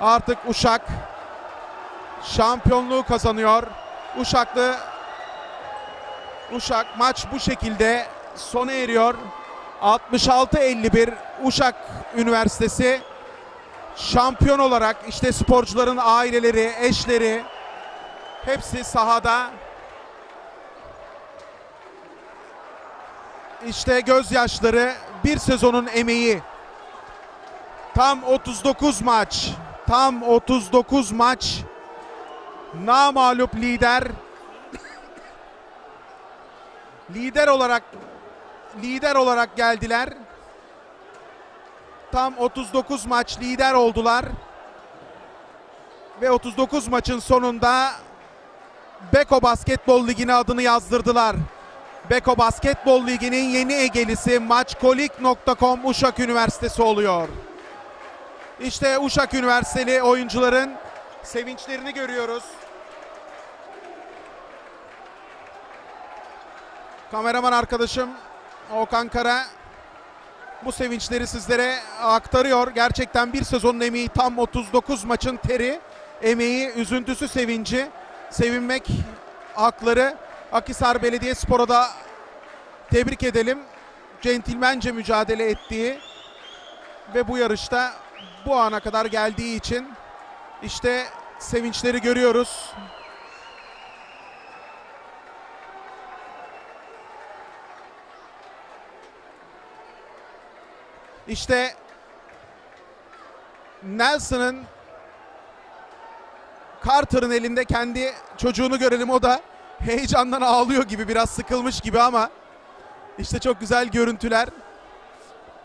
Artık Uşak şampiyonluğu kazanıyor. Uşaklı Uşak maç bu şekilde sona eriyor. 66-51 Uşak Üniversitesi şampiyon olarak işte sporcuların aileleri, eşleri hepsi sahada. İşte gözyaşları, bir sezonun emeği. Tam 39 maç, tam 39 maç. Namalup lider. lider olarak lider olarak geldiler. Tam 39 maç lider oldular. Ve 39 maçın sonunda Beko Basketbol Ligi'ne adını yazdırdılar. Beko Basketbol Ligi'nin yeni egelisi maçkolik.com Uşak Üniversitesi oluyor. İşte Uşak Üniversiteli oyuncuların sevinçlerini görüyoruz. Kameraman arkadaşım Okan Kara bu sevinçleri sizlere aktarıyor. Gerçekten bir sezonun emeği tam 39 maçın teri, emeği, üzüntüsü, sevinci. Sevinmek hakları. Akisar Belediyespor'a da tebrik edelim. Centilmence mücadele ettiği ve bu yarışta bu ana kadar geldiği için işte sevinçleri görüyoruz. İşte Nelson'ın Carter'ın elinde kendi çocuğunu görelim o da heyecandan ağlıyor gibi biraz sıkılmış gibi ama işte çok güzel görüntüler.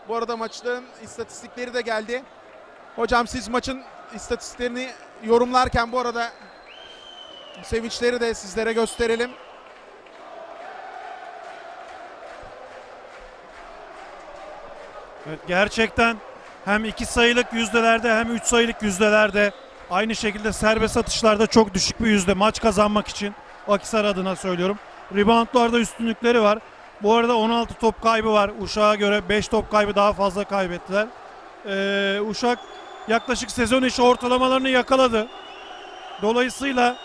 Bu arada maçların istatistikleri de geldi. Hocam siz maçın istatistiklerini yorumlarken bu arada sevinçleri de sizlere gösterelim. Evet, gerçekten hem iki sayılık yüzdelerde hem üç sayılık yüzdelerde aynı şekilde serbest atışlarda çok düşük bir yüzde maç kazanmak için Akisar adına söylüyorum. Reboundlarda üstünlükleri var. Bu arada 16 top kaybı var. Uşak'a göre 5 top kaybı daha fazla kaybettiler. Ee, Uşak yaklaşık sezon içi ortalamalarını yakaladı. Dolayısıyla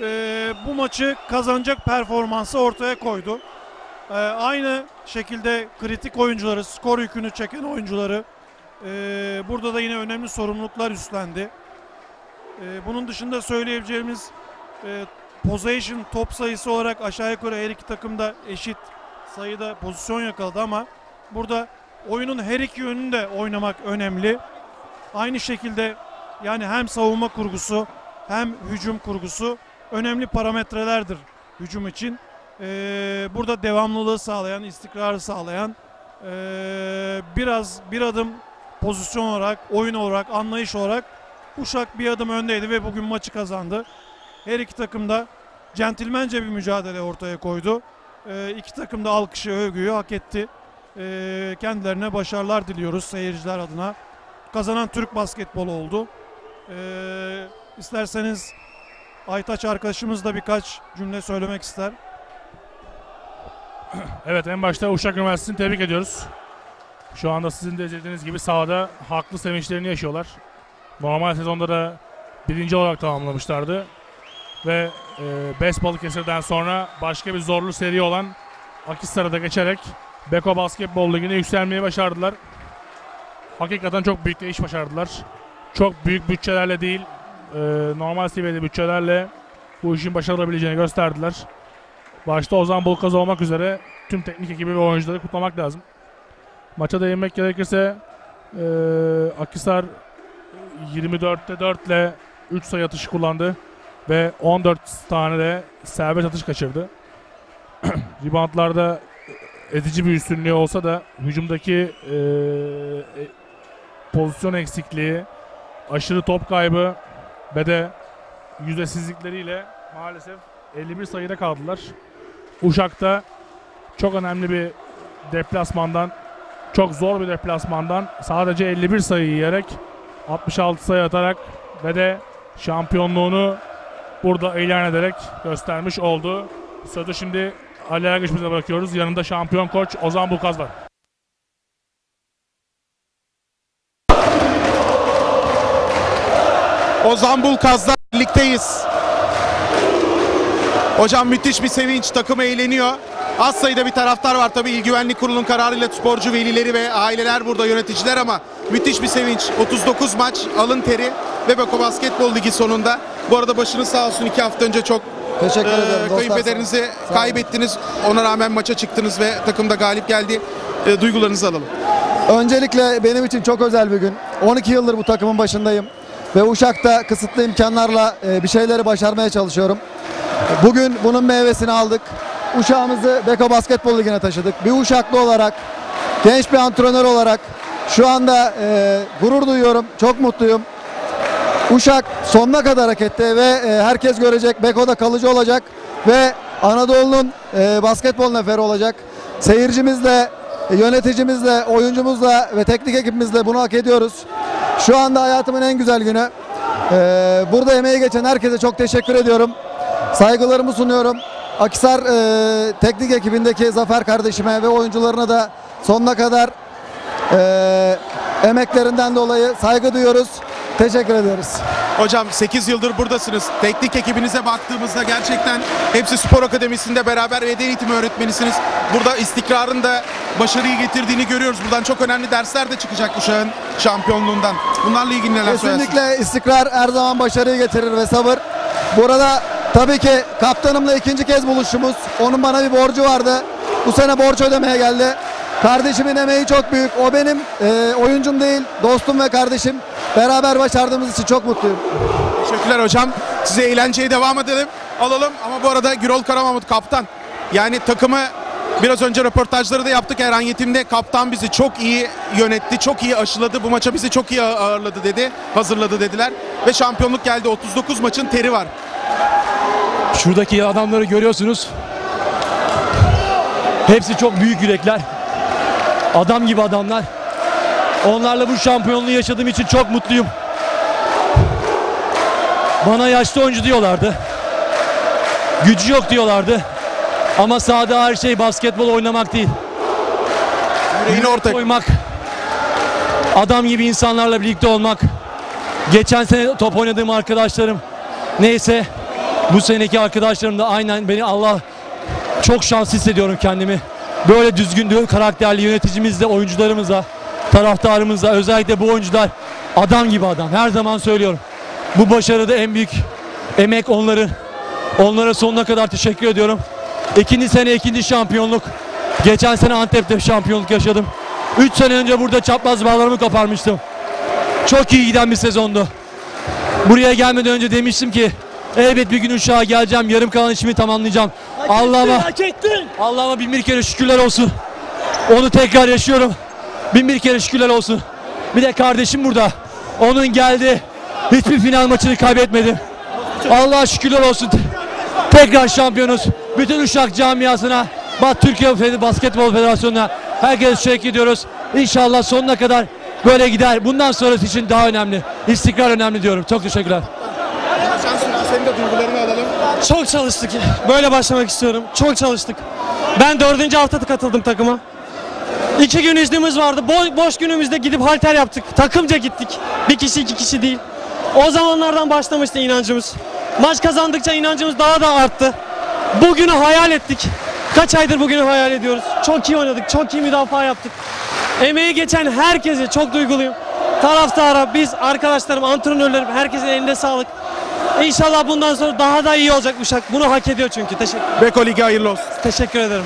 e, bu maçı kazanacak performansı ortaya koydu. Ee, aynı şekilde kritik oyuncuları, skor yükünü çeken oyuncuları e, burada da yine önemli sorumluluklar üstlendi. E, bunun dışında söyleyebileceğimiz e, possession top sayısı olarak aşağı yukarı her iki takım da eşit sayıda pozisyon yakaladı ama burada oyunun her iki yönünde oynamak önemli. Aynı şekilde yani hem savunma kurgusu hem hücum kurgusu önemli parametrelerdir hücum için. Ee, burada devamlılığı sağlayan, istikrarı sağlayan ee, biraz bir adım pozisyon olarak, oyun olarak, anlayış olarak Uşak bir adım öndeydi ve bugün maçı kazandı. Her iki takım da centilmence bir mücadele ortaya koydu. Ee, iki takım da alkışı, övgüyü hak etti. Ee, kendilerine başarılar diliyoruz seyirciler adına. Kazanan Türk basketbolu oldu. Ee, isterseniz Aytaç arkadaşımız da birkaç cümle söylemek ister. Evet en başta Uşak Üniversitesi'ni tebrik ediyoruz. Şu anda sizin de izlediğiniz gibi sahada haklı sevinçlerini yaşıyorlar. Normal sezonda da birinci olarak tamamlamışlardı. Ve e, Best Balıkesir'den sonra başka bir zorlu seri olan Akisar'a da geçerek Beko Basketbol Ligi'ne yükselmeyi başardılar. Hakikaten çok büyük de iş başardılar. Çok büyük bütçelerle değil, e, normal seviyede bütçelerle bu işin başarılabileceğini gösterdiler. Başta Ozan Bulkaz olmak üzere tüm teknik ekibi ve oyuncuları kutlamak lazım. Maça değinmek gerekirse e, Akisar 24'te 4 ile 3 sayı atışı kullandı ve 14 tane de serbest atış kaçırdı. Reboundlarda edici bir üstünlüğü olsa da hücumdaki e, pozisyon eksikliği, aşırı top kaybı ve de yüzdesizlikleriyle maalesef 51 sayıda kaldılar. Uşak'ta çok önemli bir deplasmandan, çok zor bir deplasmandan sadece 51 sayı yiyerek 66 sayı atarak ve de şampiyonluğunu burada ilan ederek göstermiş oldu. Sözü şimdi Ali Ergüç bırakıyoruz. Yanında şampiyon koç Ozan Bulkaz var. O Zambulkaz'da birlikteyiz. Hocam müthiş bir sevinç. Takım eğleniyor. Az sayıda bir taraftar var tabii İl Güvenlik Kurulu'nun kararıyla sporcu velileri ve aileler burada yöneticiler ama müthiş bir sevinç. 39 maç alın teri ve Beko Basketbol Ligi sonunda. Bu arada başınız sağ olsun iki hafta önce çok Teşekkür e, ederim. kayınpederinizi kaybettiniz. Ona rağmen maça çıktınız ve takımda galip geldi. E, duygularınızı alalım. Öncelikle benim için çok özel bir gün. 12 yıldır bu takımın başındayım. Ve Uşak'ta kısıtlı imkanlarla e, bir şeyleri başarmaya çalışıyorum. Bugün bunun meyvesini aldık. Uşağımızı Beko Basketbol Ligi'ne taşıdık. Bir Uşaklı olarak, genç bir antrenör olarak şu anda e, gurur duyuyorum. Çok mutluyum. Uşak sonuna kadar hak etti ve e, herkes görecek. Beko'da kalıcı olacak ve Anadolu'nun basketbol neferi olacak. Seyircimizle, yöneticimizle, oyuncumuzla ve teknik ekibimizle bunu hak ediyoruz. Şu anda hayatımın en güzel günü. E, burada emeği geçen herkese çok teşekkür ediyorum. Saygılarımı sunuyorum. Akisar e, teknik ekibindeki Zafer kardeşime ve oyuncularına da sonuna kadar e, emeklerinden dolayı saygı duyuyoruz. Teşekkür ederiz. Hocam 8 yıldır buradasınız. Teknik ekibinize baktığımızda gerçekten hepsi spor akademisinde beraber beden eğitimi öğretmenisiniz. Burada istikrarın da başarıyı getirdiğini görüyoruz. Buradan çok önemli dersler de çıkacak Uşak'ın şampiyonluğundan. Bunlarla ilgili neler söylersiniz? Kesinlikle istikrar her zaman başarıyı getirir ve sabır. Burada tabii ki kaptanımla ikinci kez buluşumuz. Onun bana bir borcu vardı. Bu sene borç ödemeye geldi. Kardeşimin emeği çok büyük. O benim e, oyuncum değil, dostum ve kardeşim. Beraber başardığımız için çok mutluyum. Teşekkürler hocam. Size eğlenceye devam edelim. Alalım ama bu arada Gürol Karamahmut kaptan. Yani takımı biraz önce röportajları da yaptık Erhan Yetim'de. Kaptan bizi çok iyi yönetti, çok iyi aşıladı. Bu maça bizi çok iyi ağırladı dedi, hazırladı dediler. Ve şampiyonluk geldi. 39 maçın teri var. Şuradaki adamları görüyorsunuz. Hepsi çok büyük yürekler. Adam gibi adamlar. Onlarla bu şampiyonluğu yaşadığım için çok mutluyum. Bana yaşlı oyuncu diyorlardı. Gücü yok diyorlardı. Ama sahada her şey basketbol oynamak değil. Yüreğini ortaya Koymak. Adam gibi insanlarla birlikte olmak. Geçen sene top oynadığım arkadaşlarım neyse bu seneki arkadaşlarım da aynen beni Allah çok şanslı hissediyorum kendimi. Böyle düzgün, karakterli yöneticimizle, oyuncularımızla, taraftarımızla özellikle bu oyuncular adam gibi adam. Her zaman söylüyorum. Bu başarıda en büyük emek onların. Onlara sonuna kadar teşekkür ediyorum. İkinci sene ikinci şampiyonluk. Geçen sene Antep'te şampiyonluk yaşadım. 3 sene önce burada çapraz bağlarımı koparmıştım. Çok iyi giden bir sezondu. Buraya gelmeden önce demiştim ki elbet bir gün uçağa geleceğim. Yarım kalan işimi tamamlayacağım. Allah'ıma Allah'ıma bin bir kere şükürler olsun. Onu tekrar yaşıyorum. Bin bir kere şükürler olsun. Bir de kardeşim burada. Onun geldi. Hiçbir final maçını kaybetmedi. Allah'a şükürler olsun. Tekrar şampiyonuz. Bütün Uşak camiasına, Bat Türkiye Basketbol Federasyonu'na herkese teşekkür ediyoruz. İnşallah sonuna kadar böyle gider. Bundan sonrası için daha önemli. İstikrar önemli diyorum. Çok teşekkürler. Senin de duygularını alalım. Çok çalıştık. Böyle başlamak istiyorum. Çok çalıştık. Ben dördüncü haftada katıldım takıma. İki gün iznimiz vardı. Bo- boş günümüzde gidip halter yaptık. Takımca gittik. Bir kişi iki kişi değil. O zamanlardan başlamıştı inancımız. Maç kazandıkça inancımız daha da arttı. Bugünü hayal ettik. Kaç aydır bugünü hayal ediyoruz. Çok iyi oynadık. Çok iyi müdafaa yaptık. Emeği geçen herkese çok duyguluyum. Taraftara, biz, arkadaşlarım, antrenörlerim, herkesin elinde sağlık. İnşallah bundan sonra daha da iyi olacak Uşak. Bunu hak ediyor çünkü. Teşekkür, Beko Ligi hayırlı olsun. teşekkür ederim.